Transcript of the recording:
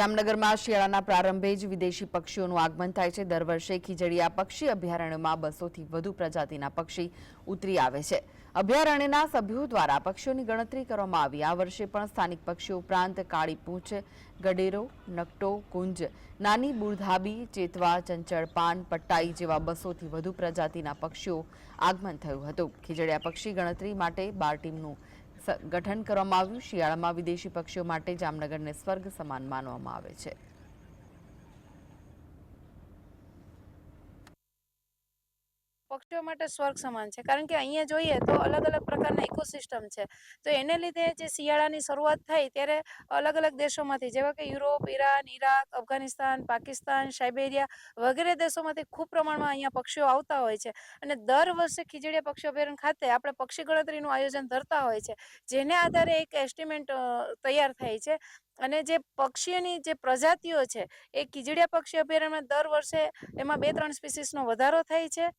જામનગરમાં શિયાળાના પ્રારંભે જ વિદેશી પક્ષીઓનું આગમન થાય છે. દર વર્ષે ખીજડીયા પક્ષી અભયારણ્યમાં બસોથી વધુ પ્રજાતિના પક્ષી ઉતરી આવે છે. અભયારણ્યના સભ્યો દ્વારા પક્ષીઓની ગણતરી કરવામાં આવી. આ વર્ષે પણ સ્થાનિક પક્ષીઓ ઉપરાંત કાળી પૂંછ, ગડેરો, નકટો, કુંજ, નાની બુરધાબી, ચેતવા, ચંચળ, પાન, પટ્ટાઈ જેવા બસોથી વધુ પ્રજાતિના પક્ષીઓ આગમન થયું હતું. ખીજડીયા પક્ષી ગણતરી માટે બાર ટીમનું ગઠન કરવામાં આવ્યું. શિયાળામાં વિદેશી પક્ષીઓ માટે જામનગરને સ્વર્ગ સમાન માનવામાં આવે છે. પક્ષીઓ માટે સ્વર્ગ સમાન છે. કારણ કે અહીંયા જોઈએ તો અલગ અલગ પ્રકારના ઇકોસિસ્ટમ છે. તો એને લીધે જે શિયાળાની શરૂઆત થાય ત્યારે અલગ અલગ દેશોમાંથી જેવા કે Europe, Iran, Iraq, Afghanistan, Pakistan, Siberia વગેરે દેશોમાંથી ખૂબ પ્રમાણમાં અહીંયા પક્ષીઓ આવતા હોય છે. અને દર વર્ષે ખીજડીયા પક્ષી અભયારણ્ય ખાતે આપણે પક્ષી ગણતરીનું આયોજન ધરતા હોય છે. જેને આધારે એક એસ્ટિમેટ તૈયાર થાય છે. અને જે પક્ષીઓની જે પ્રજાતિઓ છે, એ ખીજડીયા પક્ષી અભયારણ્યમાં દર વર્ષે એમાં બે ત્રણ સ્પીસીસનો વધારો થાય છે.